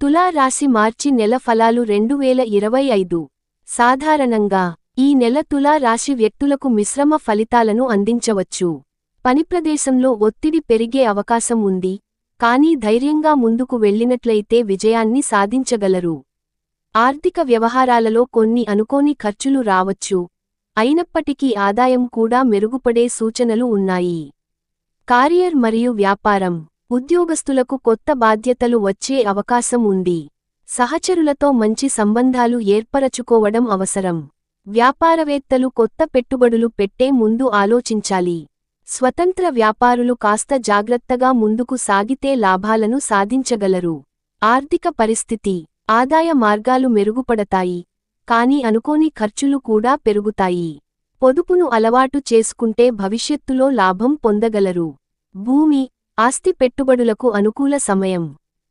తులా రాశి మార్చి నెల ఫలాలు రెండు వేల ఇరవై ఐదు. సాధారణంగా ఈ నెల తులా రాశి వ్యక్తులకు మిశ్రమ ఫలితాలను అందించవచ్చు. పనిప్రదేశంలో ఒత్తిడి పెరిగే అవకాశం ఉంది. కానీ ధైర్యంగా ముందుకు వెళ్ళినట్లయితే విజయాన్ని సాధించగలరు. ఆర్థిక వ్యవహారాలలో కొన్ని అనుకోని ఖర్చులు రావచ్చు. అయినప్పటికీ ఆదాయం కూడా మెరుగుపడే సూచనలు ఉన్నాయి. కారియర్ మరియు వ్యాపారం. ఉద్యోగస్తులకు కొత్త బాధ్యతలు వచ్చే అవకాశం ఉంది. సహచరులతో మంచి సంబంధాలు ఏర్పరచుకోవడం అవసరం. వ్యాపారవేత్తలు కొత్త పెట్టుబడులు పెట్టే ముందు ఆలోచించాలి. స్వతంత్ర వ్యాపారులు కాస్త జాగ్రత్తగా ముందుకు సాగితే లాభాలను సాధించగలరు. ఆర్థిక పరిస్థితి ఆదాయ మార్గాలు మెరుగుపడతాయి. కాని అనుకోని ఖర్చులు కూడా పెరుగుతాయి. పొదుపును అలవాటు చేసుకుంటే భవిష్యత్తులో లాభం పొందగలరు. భూమి ఆస్తి పెట్టుబడులకు అనుకూల సమయం.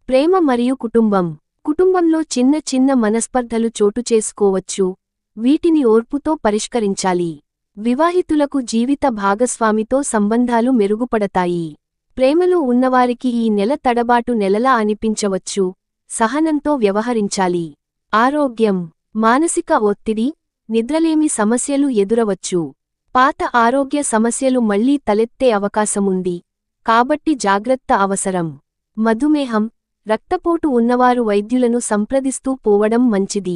ప్రేమ మరియు కుటుంబం. కుటుంబంలో చిన్న చిన్న మనస్పర్ధలు చోటు చేసుకోవచ్చు. వీటిని ఓర్పుతో పరిష్కరించాలి. వివాహితులకు జీవిత భాగస్వామితో సంబంధాలు మెరుగుపడతాయి. ప్రేమలో ఉన్నవారికి ఈ నెల తడబాటు నెలలా అనిపించవచ్చు. సహనంతో వ్యవహరించాలి. ఆరోగ్యం. మానసిక ఒత్తిడి. నిద్రలేమి సమస్యలు ఎదురవచ్చు. పాత ఆరోగ్య సమస్యలు మళ్ళీ తలెత్తే అవకాశముంది. కాబట్టి జాగ్రత్త అవసరం. మధుమేహం రక్తపోటు ఉన్నవారు వైద్యులను సంప్రదిస్తూ పోవడం మంచిది.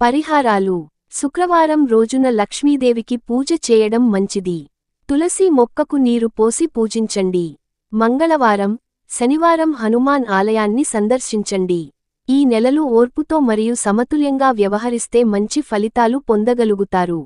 పరిహారాలు. శుక్రవారం రోజున లక్ష్మీదేవికి పూజ చేయడం మంచిది. తులసి మొక్కకు నీరు పోసి పూజించండి. మంగళవారం శనివారం హనుమాన్ ఆలయాన్ని సందర్శించండి. ఈ నెలలు ఓర్పుతో మరియు సమతుల్యంగా వ్యవహరిస్తే మంచి ఫలితాలు పొందగలుగుతారు.